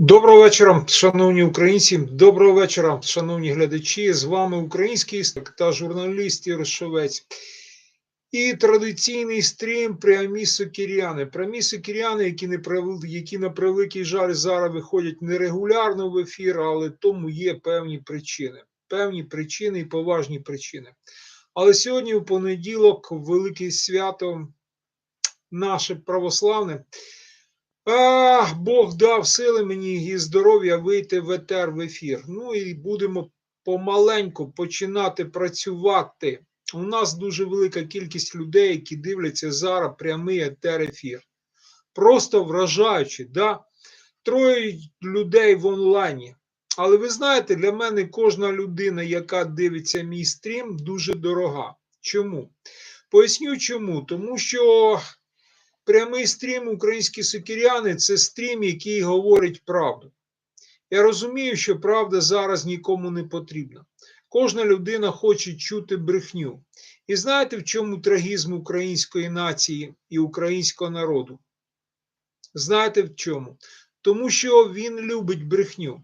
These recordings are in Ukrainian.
Доброго вечора, шановні українці. Доброго вечора, шановні глядачі. З вами український історик та журналіст Єрошовець. І традиційний стрім прямі сокіряни. Прямі сокіряни, які не які на превеликий жаль зараз виходять нерегулярно в ефір, але тому є певні причини. Певні причини і поважні причини. Але сьогодні, у понеділок, велике свято наше православне. А, Бог дав сили мені і здоров'я вийти в етер в ефір. Ну і будемо помаленьку починати працювати. У нас дуже велика кількість людей, які дивляться зараз прямий етер ефір. Просто вражаючи, да? троє людей в онлайні. Але ви знаєте, для мене кожна людина, яка дивиться мій стрім, дуже дорога. Чому? Поясню чому. Тому що прямий стрім українські сокіряни це стрім, який говорить правду. Я розумію, що правда зараз нікому не потрібна. Кожна людина хоче чути брехню. І знаєте, в чому трагізм української нації і українського народу? Знаєте в чому? Тому що він любить брехню.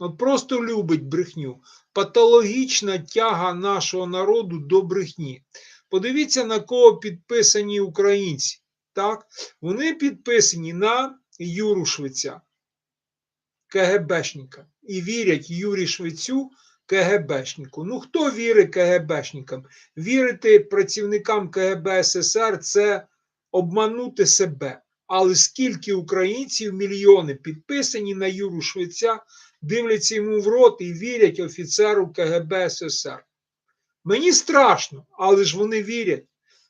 От просто любить брехню. Патологічна тяга нашого народу до брехні. Подивіться, на кого підписані українці. Так, вони підписані на Юру Швеця, КГБшника, і вірять Юрі Швецю КГБшнику. Ну, хто вірить КГБшникам? Вірити працівникам КГБ СССР це обманути себе. Але скільки українців, мільйони підписані на Юру Швеця, дивляться йому в рот і вірять офіцеру КГБ СССР. Мені страшно, але ж вони вірять.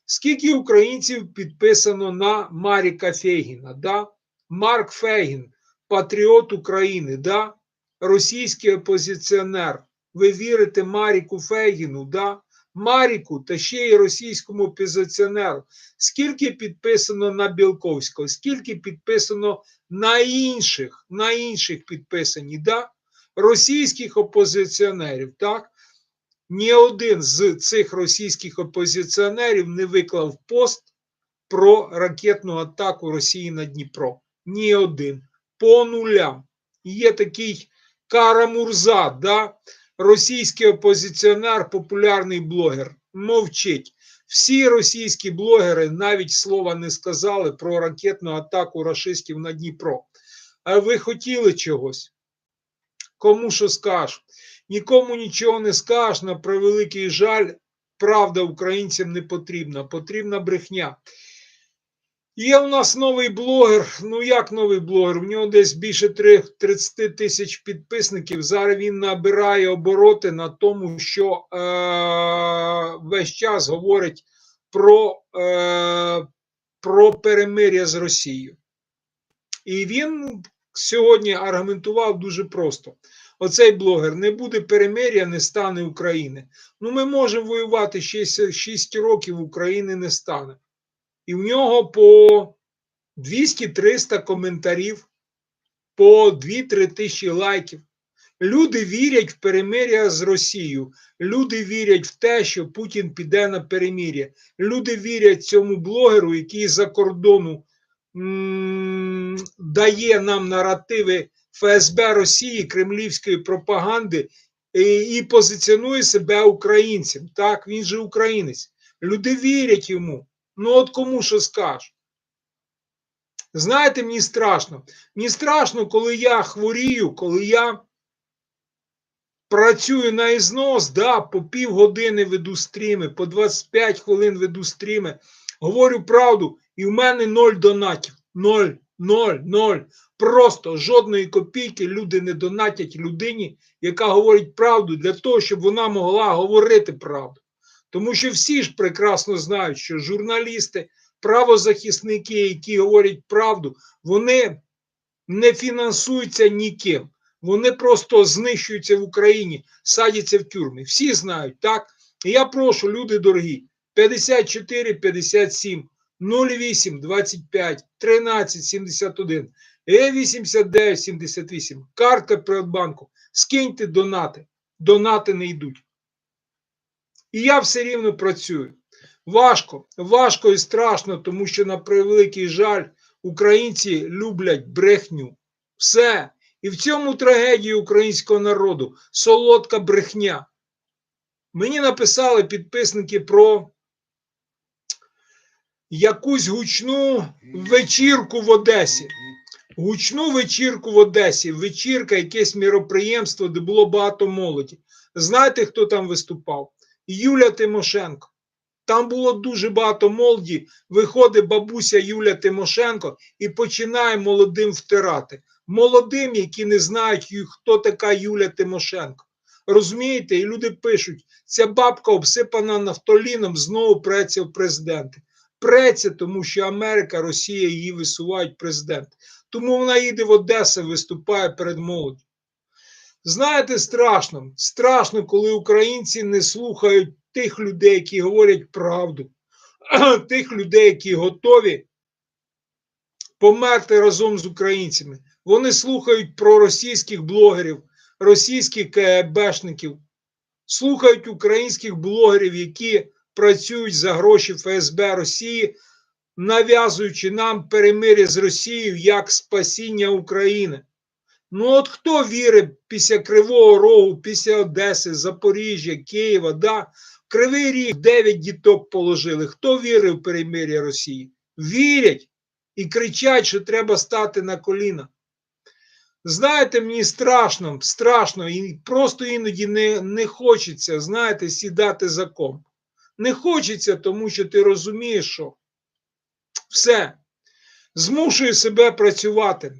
Скільки українців підписано на Маріка Фейгіна? Да? Марк Фейгін, патріот України, да? російський опозиціонер. Ви вірите Маріку Фейгіну, да? Маріку та ще й російському опозиціонеру. Скільки підписано на Білковського, скільки підписано на інших, на інших підписані, да? російських опозиціонерів, так? Ні один з цих російських опозиціонерів не виклав пост про ракетну атаку Росії на Дніпро. Ні один. По нулям. Є такий Кара Мурза, да? російський опозиціонер, популярний блогер. Мовчить. Всі російські блогери навіть слова не сказали про ракетну атаку рашистів на Дніпро. А ви хотіли чогось? Кому що скажуть? Нікому нічого не скажеш, на превеликий жаль, правда українцям не потрібна, потрібна брехня. Є у нас новий блогер. Ну як новий блогер? В нього десь більше 30 тисяч підписників. Зараз він набирає обороти на тому, що е- весь час говорить про, е- про перемир'я з Росією. І він сьогодні аргументував дуже просто оцей блогер не буде перемир'я, не стане України. Ну, ми можемо воювати 6, 6 років, України не стане. І в нього по 200-300 коментарів, по 2-3 тисячі лайків. Люди вірять в перемир'я з Росією. Люди вірять в те, що Путін піде на перемир'я. Люди вірять цьому блогеру, який за кордону м- дає нам наративи ФСБ Росії, кремлівської пропаганди і, і позиціонує себе українцем. Так, він же українець. Люди вірять йому. Ну, от кому що скажеш. Знаєте, мені страшно. Мені страшно, коли я хворію, коли я працюю на ізнос, да, по півгодини веду стріми, по 25 хвилин веду стріми, говорю правду, і в мене ноль донатів. Ноль, ноль, ноль. Просто жодної копійки люди не донатять людині, яка говорить правду, для того, щоб вона могла говорити правду. Тому що всі ж прекрасно знають, що журналісти, правозахисники, які говорять правду, вони не фінансуються ніким. Вони просто знищуються в Україні, садяться в тюрми. Всі знають, так? І я прошу, люди дорогі, 54 57 08 25 13 71 Е 89 78 картка Приватбанку. Скиньте донати. Донати не йдуть. І я все рівно працюю. Важко, важко і страшно, тому що, на превеликий жаль, українці люблять брехню. Все. І в цьому трагедія українського народу солодка брехня. Мені написали підписники про якусь гучну вечірку в Одесі. Гучну вечірку в Одесі. Вечірка, якесь міроприємство, де було багато молоді. Знаєте, хто там виступав? Юля Тимошенко. Там було дуже багато молоді. Виходить бабуся Юля Тимошенко і починає молодим втирати. Молодим, які не знають, хто така Юля Тимошенко. Розумієте? І люди пишуть: ця бабка обсипана нафтоліном, знову преться в президенти. Преться, тому що Америка, Росія її висувають президент. Тому вона їде в Одесу, виступає перед молоддю. Знаєте, страшно. Страшно, коли українці не слухають тих людей, які говорять правду, тих людей, які готові померти разом з українцями. Вони слухають про російських блогерів, російських КГБшників, слухають українських блогерів, які працюють за гроші ФСБ Росії, нав'язуючи нам перемир'я з Росією як спасіння України. Ну, от хто вірить після Кривого Рогу, після Одеси, Запоріжжя, Києва, да? Кривий ріг 9 діток положили. Хто вірив в перемир'я Росії? Вірять і кричать, що треба стати на коліна. Знаєте, мені страшно, страшно, і просто іноді не, не хочеться, знаєте, сідати за комп. Не хочеться, тому що ти розумієш, що все, змушує себе працювати.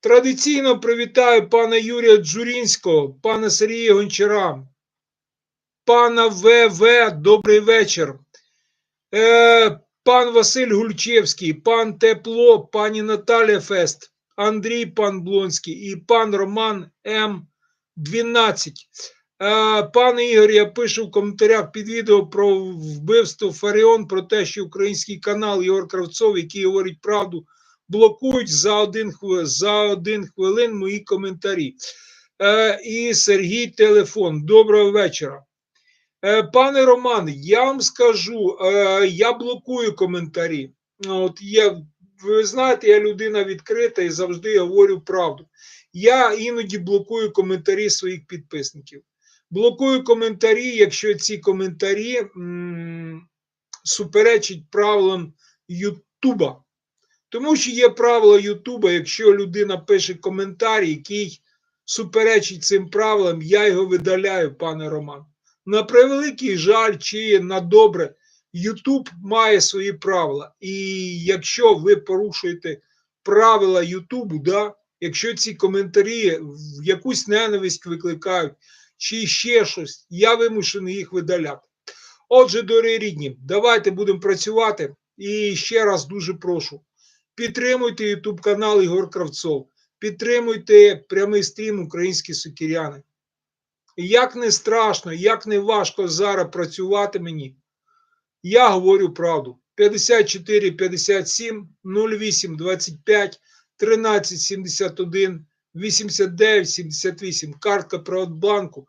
Традиційно привітаю пана Юрія Джурінського, пана Сергія Гончара, пана ВВ, добрий вечір. Е, пан Василь Гульчевський, пан Тепло, пані Наталя Фест, Андрій Пан Блонський і пан Роман М12. Е, Пане Ігор, я пишу в коментарях під відео про вбивство Фаріон, про те, що український канал Ігор Кравцов, який говорить правду, блокують за один, за один хвилин мої коментарі. Е, і Сергій телефон. Доброго вечора. Е, пане Роман, я вам скажу, я блокую коментарі. От я, ви знаєте, я людина відкрита і завжди говорю правду. Я іноді блокую коментарі своїх підписників. Блокую коментарі, якщо ці коментарі м, суперечать правилам Ютуба. Тому що є правило Ютуба, якщо людина пише коментар, який суперечить цим правилам, я його видаляю, пане Роман. На превеликий жаль, чи на добре, Ютуб має свої правила. І якщо ви порушуєте правила Ютубу, да, якщо ці коментарі в якусь ненависть викликають, чи ще щось, я вимушений їх видаляти. Отже, дорогі рідні, давайте будемо працювати. І ще раз дуже прошу. Підтримуйте YouTube канал Ігор Кравцов, підтримуйте прямий стрім Українські сукіряни. Як не страшно, як не важко зараз працювати мені, я говорю правду. 54 57 08 25 13 71 89 78. Картка Приватбанку.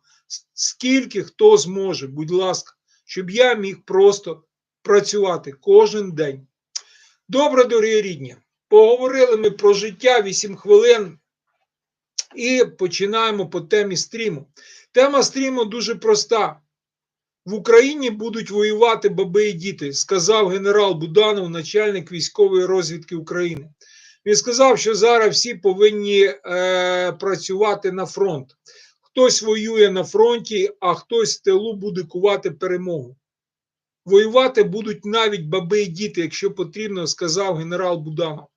Скільки хто зможе, будь ласка, щоб я міг просто працювати кожен день. Добре, дорогі рідні. Поговорили ми про життя 8 хвилин і починаємо по темі стріму. Тема стріму дуже проста. В Україні будуть воювати баби і діти, сказав генерал Буданов, начальник військової розвідки України. Він сказав, що зараз всі повинні е, працювати на фронт. Хтось воює на фронті, а хтось в тилу буде кувати перемогу. Воювати будуть навіть баби і діти, якщо потрібно, сказав генерал Буданов.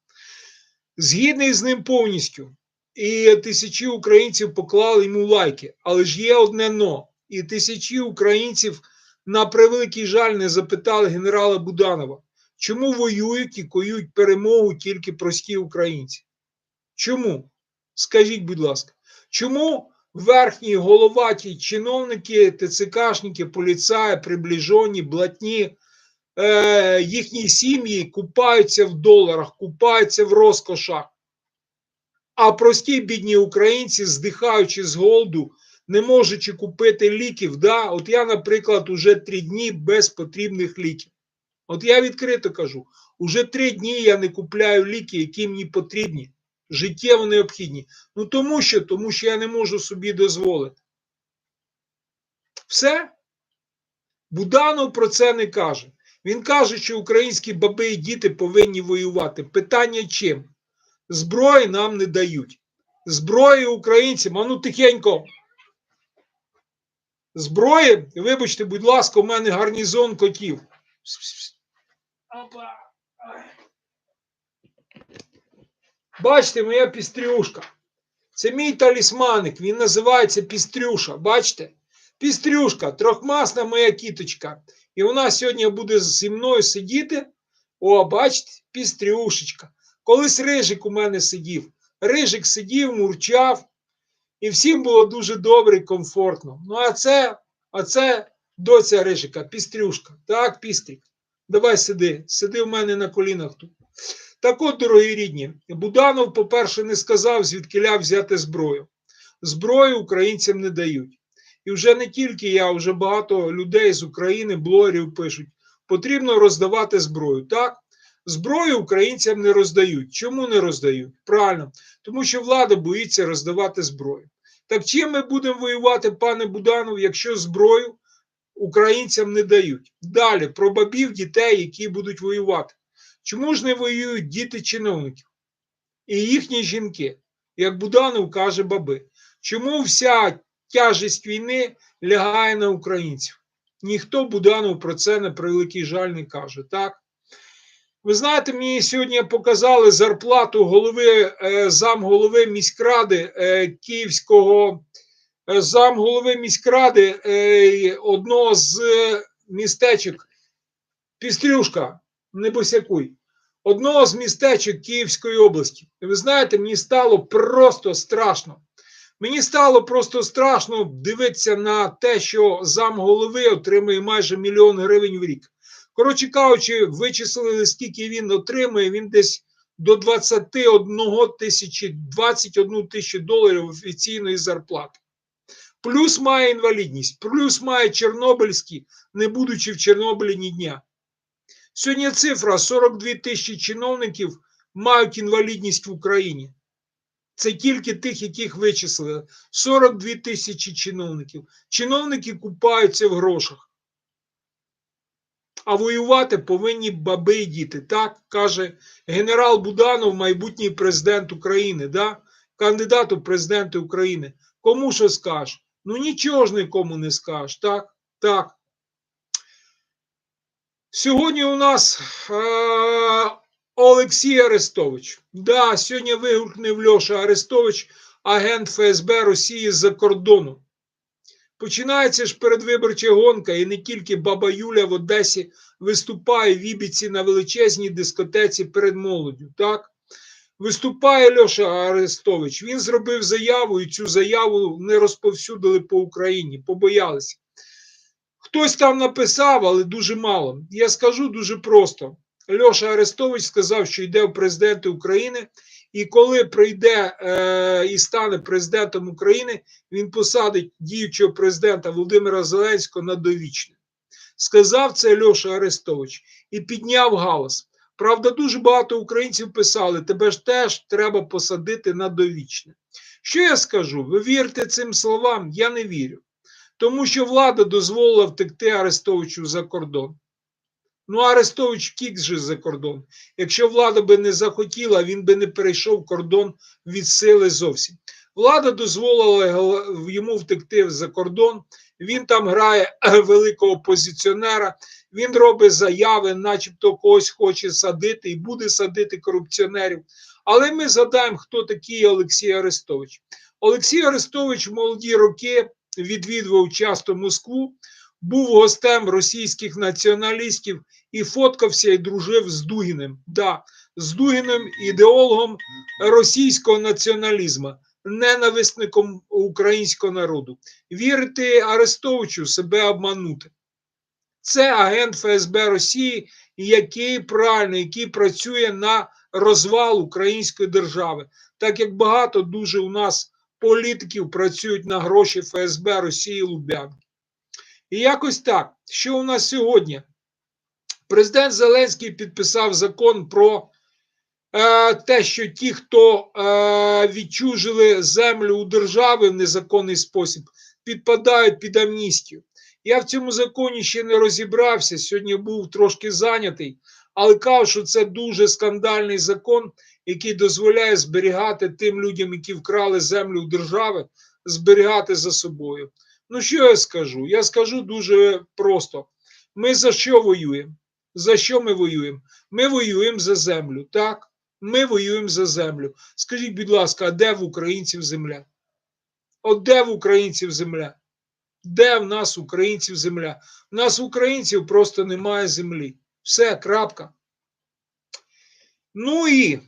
Згідний з ним повністю. І тисячі українців поклали йому лайки. Але ж є одне но. І тисячі українців на превеликий жаль не запитали генерала Буданова, чому воюють і коють перемогу тільки прості українці? Чому? Скажіть, будь ласка, чому верхні головаті чиновники, ТЦКшники, поліцаї, приближені, блатні, е, їхні сім'ї купаються в доларах, купаються в розкошах? А прості бідні українці, здихаючи з голоду, не можучи купити ліків. Да? От я, наприклад, уже три дні без потрібних ліків. От я відкрито кажу: уже три дні я не купляю ліки, які мені потрібні. життєво необхідні. Ну тому що, тому що я не можу собі дозволити. Все. Буданов про це не каже. Він каже, що українські баби і діти повинні воювати. Питання чим? Зброї нам не дають. Зброї українцям, а ну тихенько. Зброї, вибачте, будь ласка, у мене гарнізон котів. Бачите, моя пістрюшка. Це мій талісманик, він називається Пістрюша. Бачите? Пістрюшка, трьохмасна моя кіточка. І вона сьогодні буде зі мною сидіти. О, бачите, пістрюшечка. Колись рижик у мене сидів. Рижик сидів, мурчав, і всім було дуже добре і комфортно. Ну, а це, а це доця рижика, пістрюшка. Так, пістрік. Давай сиди, сиди в мене на колінах тут. Так от, дорогі рідні, Буданов, по-перше, не сказав, звідкиля взяти зброю. Зброю українцям не дають. І вже не тільки я, вже багато людей з України, блогерів пишуть, потрібно роздавати зброю. Так, зброю українцям не роздають. Чому не роздають? Правильно, тому що влада боїться роздавати зброю. Так чим ми будемо воювати, пане Буданов, якщо зброю українцям не дають? Далі про бабів, дітей, які будуть воювати. Чому ж не воюють діти чиновників і їхні жінки, як Буданов каже баби? Чому вся тяжесть війни лягає на українців? Ніхто Буданов про це на превеликий жаль не каже. Так? Ви знаєте, мені сьогодні показали зарплату голови е, замголови міськради е, Київського е, замголови міськради е, одного з е, містечок Пістрюшка, не босякуй, одного з містечок Київської області. Ви знаєте, мені стало просто страшно. Мені стало просто страшно дивитися на те, що замголови отримує майже мільйон гривень в рік. Коротше кажучи, вичислили, скільки він отримує, він десь до 21 тисячі 21 тисячу доларів офіційної зарплати. Плюс має інвалідність, плюс має Чорнобильський, не будучи в Чорнобилі ні дня. Сьогодні цифра 42 тисячі чиновників мають інвалідність в Україні. Це тільки тих, яких вичислили. 42 тисячі чиновників. Чиновники купаються в грошах. А воювати повинні баби і діти. Так каже генерал Буданов, майбутній президент України, да? кандидат у президенти України. Кому що скаже? Ну нічого ж нікому не скажеш. Так, так. Сьогодні у нас е, Олексій Арестович. Да, сьогодні вигукнув Льоша Арестович, агент ФСБ Росії з-за кордону. Починається ж передвиборча гонка, і не тільки баба Юля в Одесі виступає в Ібіці на величезній дискотеці перед молоддю. Так? Виступає Льоша Арестович. Він зробив заяву, і цю заяву не розповсюдили по Україні, побоялися. Хтось там написав, але дуже мало. Я скажу дуже просто. Льоша Арестович сказав, що йде в президенти України, і коли прийде е, і стане президентом України, він посадить діючого президента Володимира Зеленського на довічне. Сказав це Льоша Арестович і підняв галас. Правда, дуже багато українців писали: тебе ж теж треба посадити на довічне. Що я скажу? Ви вірите цим словам? Я не вірю. Тому що влада дозволила втекти Арестовичу за кордон. Ну, Арестович втік же за кордон. Якщо влада би не захотіла, він би не перейшов кордон від сили зовсім. Влада дозволила йому втекти за кордон. Він там грає великого опозиціонера, він робить заяви, начебто когось хоче садити і буде садити корупціонерів. Але ми згадаємо, хто такий Олексій Арестович. Олексій Арестович в молоді роки відвідував часто Москву, був гостем російських націоналістів і фоткався і дружив з Дугіним. Да, з Дугіним ідеологом російського націоналізму, ненависником українського народу. Вірити Арестовичу себе обманути. Це агент ФСБ Росії, який правильно, який працює на розвал української держави, так як багато дуже у нас політиків працюють на гроші ФСБ Росії Лубянки. І якось так, що у нас сьогодні? Президент Зеленський підписав закон про те, що ті, хто е, відчужили землю у держави в незаконний спосіб, підпадають під амністію. Я в цьому законі ще не розібрався. Сьогодні був трошки зайнятий, але кажу, що це дуже скандальний закон, який дозволяє зберігати тим людям, які вкрали землю у держави, зберігати за собою. Ну, що я скажу? Я скажу дуже просто: ми за що воюємо? За що ми воюємо? Ми воюємо за землю. Так, ми воюємо за землю. Скажіть, будь ласка, а де в українців земля? От де в українців земля? Де в нас українців земля? У нас українців просто немає землі. Все, крапка. Ну і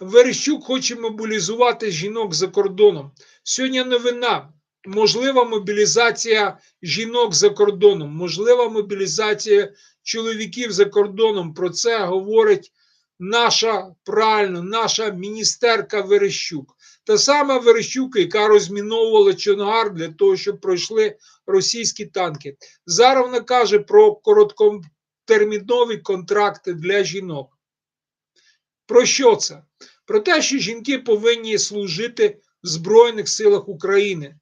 Верещук хоче мобілізувати жінок за кордоном. Сьогодні новина. Можлива мобілізація жінок за кордоном, можлива мобілізація чоловіків за кордоном. Про це говорить наша правильно, наша міністерка Верещук. Та сама Верещук, яка розміновувала Чонгар для того, щоб пройшли російські танки. Зараз вона каже про короткотермінові контракти для жінок. Про що це? Про те, що жінки повинні служити в Збройних силах України.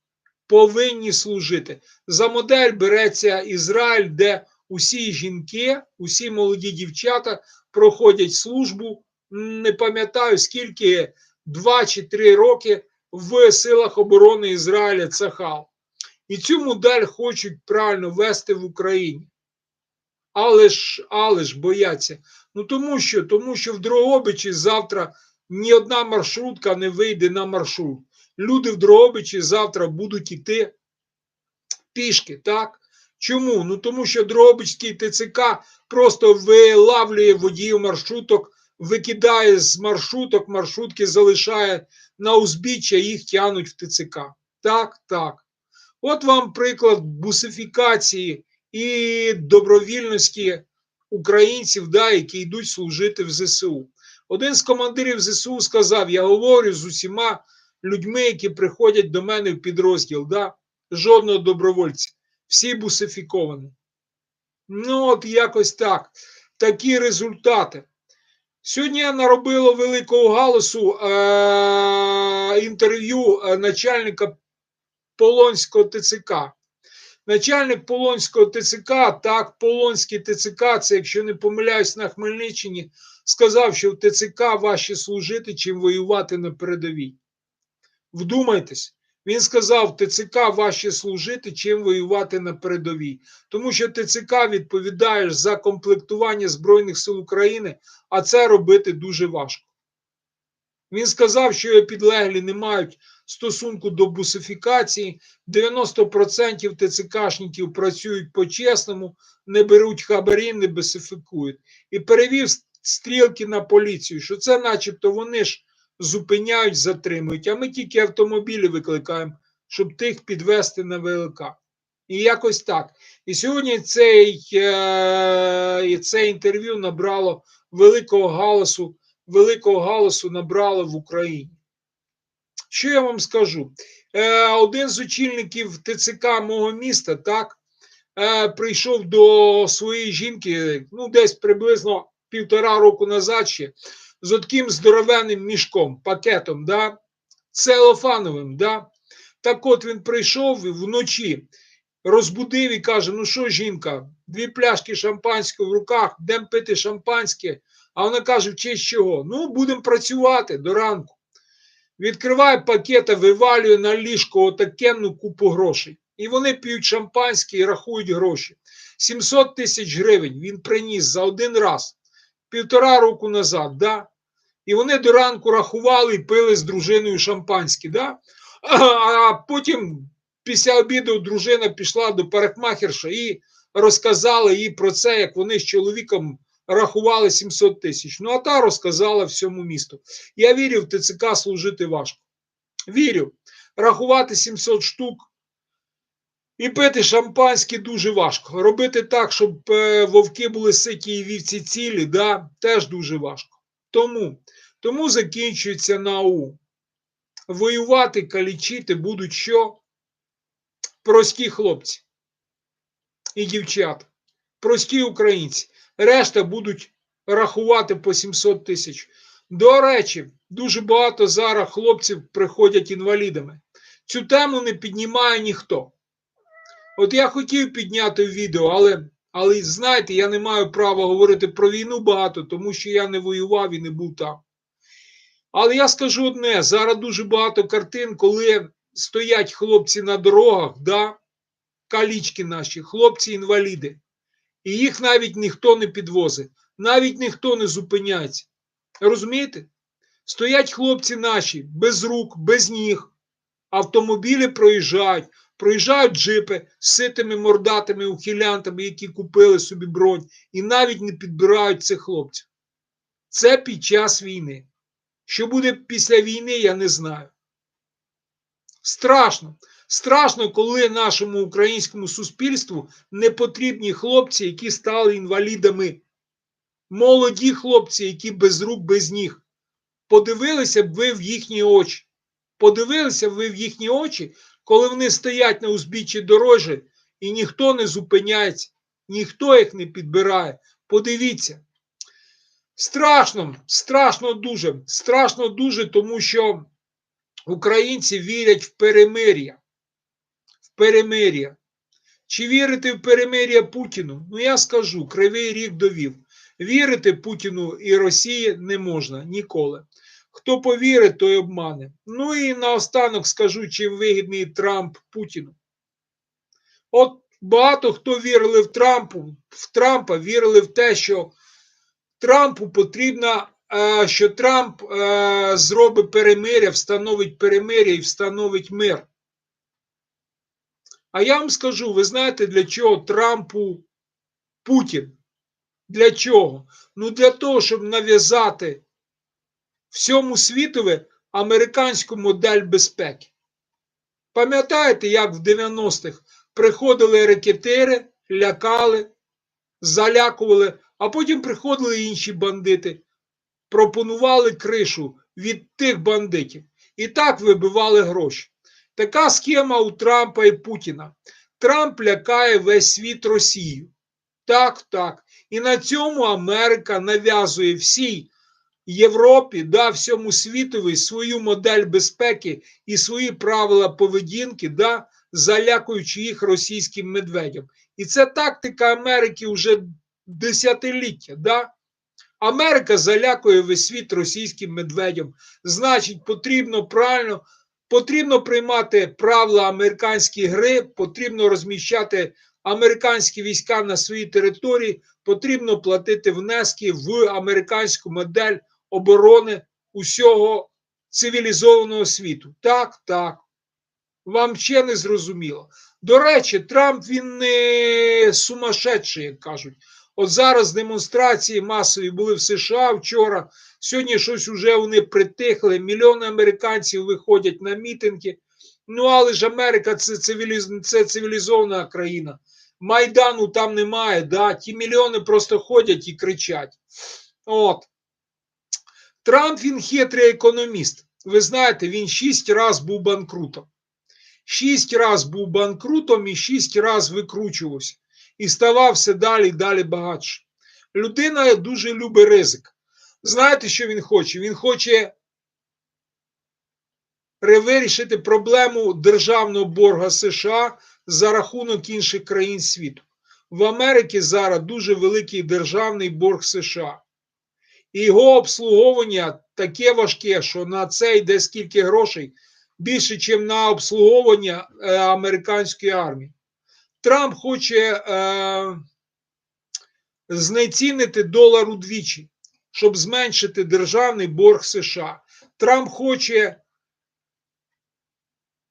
Повинні служити. За модель береться Ізраїль, де усі жінки, усі молоді дівчата проходять службу. Не пам'ятаю, скільки два чи три роки в силах оборони Ізраїля Цахал. І цю модель хочуть правильно вести в Україні. Але ж, але ж бояться. Ну тому що, тому що в Дрогобичі завтра ні одна маршрутка не вийде на маршрут. Люди в Дрогобичі завтра будуть йти пішки, так? Чому? Ну тому що Дрогобичський ТЦК просто вилавлює водіїв маршруток, викидає з маршруток, маршрутки залишає на узбіччя, їх тянуть в ТЦК. Так, так. От вам приклад бусифікації і добровільності українців, да, які йдуть служити в ЗСУ. Один з командирів ЗСУ сказав: Я говорю з усіма людьми, які приходять до мене в підрозділ, да? жодного добровольця, всі бусифіковані. Ну, от якось так. Такі результати. Сьогодні наробило великого галасу е- інтерв'ю начальника Полонського ТЦК. Начальник Полонського ТЦК, так, Полонський ТЦК, це, якщо не помиляюсь, на Хмельниччині, сказав, що в ТЦК важче служити, чим воювати на передовій. Вдумайтесь, він сказав, ТЦК важче служити, чим воювати на передовій. Тому що ТЦК відповідає за комплектування Збройних сил України, а це робити дуже важко. Він сказав, що його підлеглі не мають стосунку до бусифікації, 90% ТЦКшників працюють по-чесному, не беруть хабарі, не бусифікують. І перевів стрілки на поліцію, що це начебто вони ж зупиняють, затримують, а ми тільки автомобілі викликаємо, щоб тих підвести на ВЛК. І якось так. І сьогодні цей, е, це інтерв'ю набрало великого галасу, великого галасу набрало в Україні. Що я вам скажу? Е, один з очільників ТЦК мого міста так е, прийшов до своєї жінки, ну, десь приблизно півтора року назад ще, з таким здоровенним мішком, пакетом, да, целофановим. Да. Так от він прийшов вночі розбудив і каже: Ну що, жінка, дві пляшки шампанського в руках, будемо пити шампанське. А вона каже: в честь чого? Ну, будемо працювати до ранку. Відкриває пакета, вивалює на ліжко отакенну купу грошей. І вони п'ють шампанське і рахують гроші. 700 тисяч гривень він приніс за один раз, півтора року назад. да? І вони до ранку рахували і пили з дружиною шампанське. Да? А потім, після обіду, дружина пішла до парикмахерша і розказала їй про це, як вони з чоловіком рахували 700 тисяч. Ну, а та розказала всьому місту. Я вірю, в ТЦК служити важко. Вірю, рахувати 700 штук і пити шампанське дуже важко. Робити так, щоб е, вовки були ситі і вівці цілі, да, теж дуже важко. Тому, тому закінчується НАУ. Воювати, калічити будуть що? Прості хлопці і дівчата, прості українці. Решта будуть рахувати по 700 тисяч. До речі, дуже багато зараз хлопців приходять інвалідами. Цю тему не піднімає ніхто. От я хотів підняти відео, але, але знаєте, я не маю права говорити про війну багато, тому що я не воював і не був там. Але я скажу одне: зараз дуже багато картин, коли стоять хлопці на дорогах, да, калічки наші, хлопці-інваліди, і їх навіть ніхто не підвозить, навіть ніхто не зупиняється. Розумієте? Стоять хлопці наші без рук, без ніг, автомобілі проїжджають, проїжджають джипи з ситими мордатими ухилянтами, які купили собі бронь, і навіть не підбирають цих хлопців. Це під час війни. Що буде після війни, я не знаю. Страшно. Страшно, коли нашому українському суспільству не потрібні хлопці, які стали інвалідами. Молоді хлопці, які без рук, без ніг. Подивилися б ви в їхні очі. Подивилися б ви в їхні очі, коли вони стоять на узбіччі дорожі, і ніхто не зупиняється, ніхто їх не підбирає. Подивіться. Страшно, страшно дуже, страшно дуже, тому що українці вірять в перемир'я. В перемир'я. Чи вірити в перемир'я Путіну? Ну я скажу, кривий рік довів. Вірити Путіну і Росії не можна ніколи. Хто повірить, той обмане. Ну і наостанок скажу, чим вигідний Трамп Путіну. От багато хто вірили в Трампу, в Трампа, вірили в те, що Трампу потрібно, е, що Трамп е, зробить перемиря, встановить перемиря і встановить мир. А я вам скажу, ви знаєте, для чого Трампу Путін? Для чого? Ну для того, щоб нав'язати всьому світові американську модель безпеки. Пам'ятаєте, як в 90-х приходили рекетери, лякали, залякували, а потім приходили інші бандити, пропонували кришу від тих бандитів. І так вибивали гроші. Така схема у Трампа і Путіна. Трамп лякає весь світ Росію. Так, так. І на цьому Америка нав'язує всій Європі, да, всьому світові свою модель безпеки і свої правила поведінки, да, залякуючи їх російським медведям. І це тактика Америки вже десятиліття. Да? Америка залякує весь світ російським медведям. Значить, потрібно правильно, потрібно приймати правила американської гри, потрібно розміщати американські війська на своїй території, потрібно платити внески в американську модель оборони усього цивілізованого світу. Так, так. Вам ще не зрозуміло. До речі, Трамп він не сумасшедший, як кажуть. От зараз демонстрації масові були в США вчора. Сьогодні щось уже вони притихли. Мільйони американців виходять на мітинги. Ну, але ж Америка це, цивіліз... це цивілізована країна. Майдану там немає. да? Ті мільйони просто ходять і кричать. От. Трамп він хитрий економіст. Ви знаєте, він шість разів був банкрутом. Шість разів був банкрутом і шість разів викручувався. І ставав все далі і далі багатше. Людина дуже любить ризик. Знаєте, що він хоче? Він хоче вирішити проблему державного борга США за рахунок інших країн світу. В Америці зараз дуже великий державний борг США. І його обслуговування таке важке, що на це йде скільки грошей більше, ніж на обслуговування е, американської армії. Трамп хоче е, знецінити долар удвічі, щоб зменшити державний борг США. Трамп хоче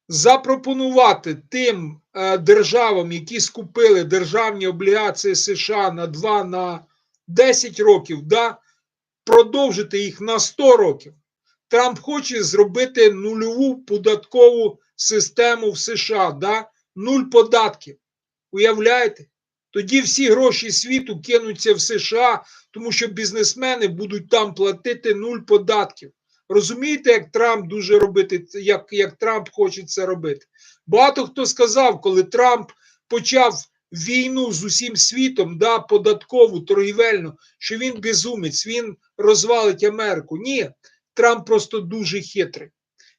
запропонувати тим е, державам, які скупили державні облігації США на 2 на 10 років, да, продовжити їх на 100 років. Трамп хоче зробити нульову податкову систему в США, да? нуль податків. Уявляєте? Тоді всі гроші світу кинуться в США, тому що бізнесмени будуть там платити нуль податків. Розумієте, як Трамп дуже робити, як, як Трамп хоче це робити? Багато хто сказав, коли Трамп почав війну з усім світом, да, податкову, торгівельну, що він безумець, він розвалить Америку. Ні, Трамп просто дуже хитрий.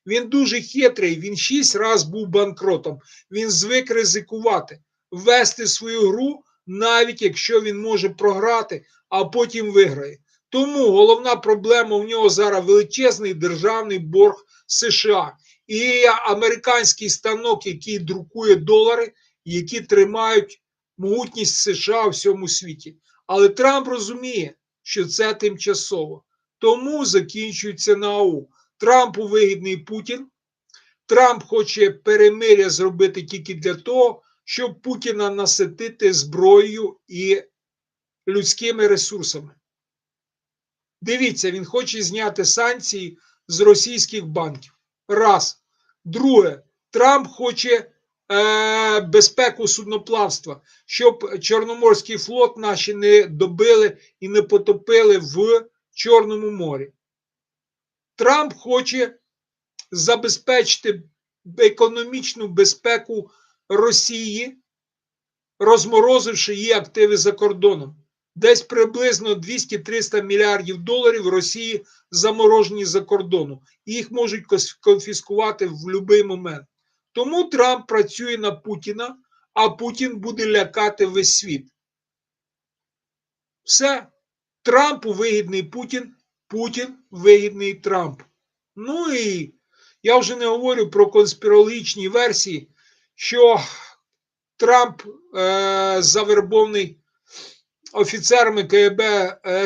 Він дуже хитрий, він шість разів був банкротом. Він звик ризикувати, вести свою гру, навіть якщо він може програти, а потім виграє. Тому головна проблема у нього зараз величезний державний борг США і американський станок, який друкує долари, які тримають могутність США у всьому світі. Але Трамп розуміє, що це тимчасово. Тому закінчується НАУ. Трампу вигідний Путін. Трамп хоче перемиря зробити тільки для того, щоб Путіна наситити зброєю і людськими ресурсами. Дивіться, він хоче зняти санкції з російських банків. Раз. Друге, Трамп хоче е, безпеку судноплавства, щоб Чорноморський флот наші не добили і не потопили в Чорному морі. Трамп хоче забезпечити економічну безпеку Росії, розморозивши її активи за кордоном. Десь приблизно 200-300 мільярдів доларів Росії заморожені за кордоном. Їх можуть конфіскувати в будь-який момент. Тому Трамп працює на Путіна, а Путін буде лякати весь світ. Все. Трампу вигідний Путін, Путін вигідний Трамп. Ну і я вже не говорю про конспірологічні версії, що Трамп е, завербований офіцерами КГБ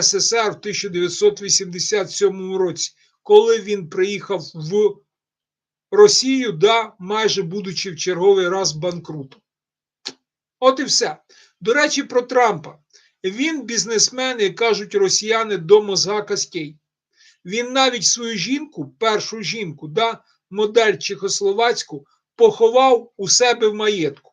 СССР в 1987 році, коли він приїхав в Росію, да, майже будучи в черговий раз банкрутом. От і все. До речі, про Трампа. Він бізнесмен, як кажуть росіяни, до мозга костей. Він навіть свою жінку, першу жінку, да, модель Чехословацьку, поховав у себе в маєтку.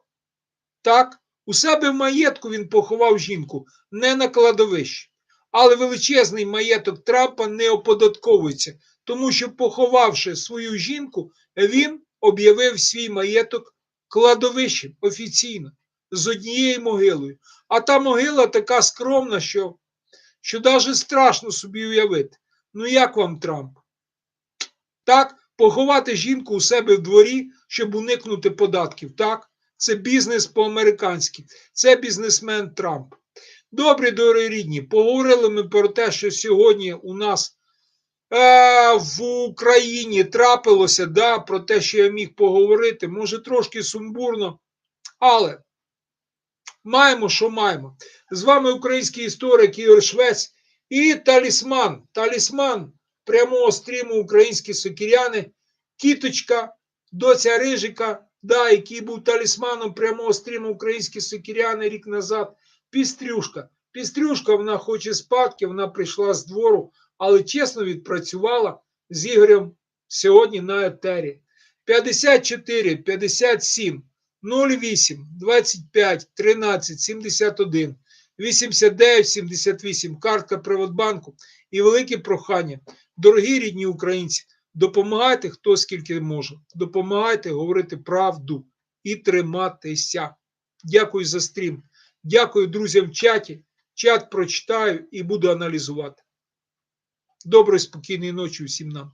Так, у себе в маєтку він поховав жінку, не на кладовищі. Але величезний маєток Трампа не оподатковується, тому що, поховавши свою жінку, він об'явив свій маєток кладовищем офіційно з однією могилою. А та могила така скромна, що що навіть страшно собі уявити. Ну як вам Трамп? Так, поховати жінку у себе в дворі, щоб уникнути податків. Так, це бізнес по-американськи. Це бізнесмен Трамп. Добрі, дорогі рідні, поговорили ми про те, що сьогодні у нас е, в Україні трапилося, да, про те, що я міг поговорити. Може, трошки сумбурно, але маємо, що маємо. З вами український історик Ігор Швець і талісман. Талісман прямого стріму українські сокіряни, кіточка, доця Рижика, да, який був талісманом прямого стріму українські сокіряни рік назад. Пістрюшка. Пістрюшка, вона хоче спадки, вона прийшла з двору, але чесно відпрацювала з Ігорем сьогодні на етері. 54, 57, 08, 25, 13, 71, 89, 78, картка Приватбанку і велике прохання. Дорогі рідні українці, допомагайте хто скільки може. Допомагайте говорити правду і триматися. Дякую за стрім. Дякую друзям в чаті. Чат прочитаю і буду аналізувати. Доброї, спокійної ночі усім нам.